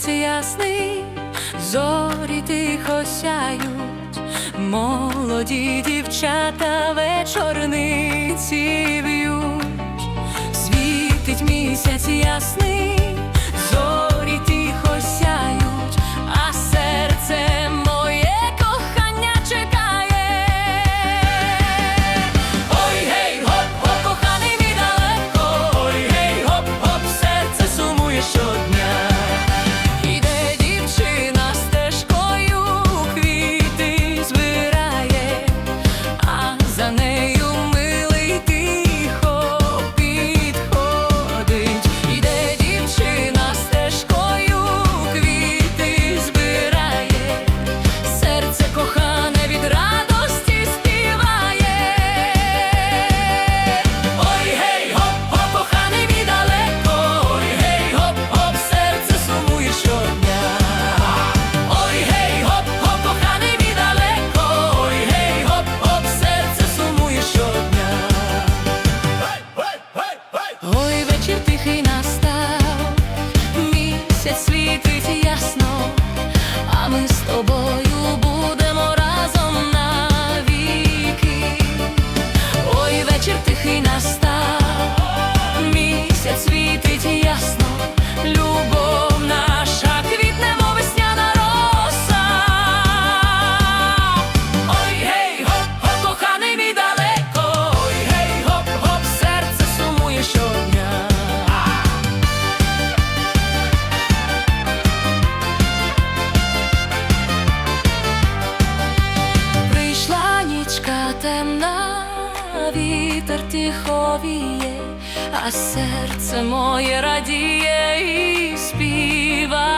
місяць ясний, зорі тихо сяють, молоді дівчата вечорниці б'ють, світить місяць ясний. світить ясно, а ми з тобою будемо разом навіки. Ой вечір тихий настав. Нічка темна, вітер тихо віє, а серце моє радіє і співа.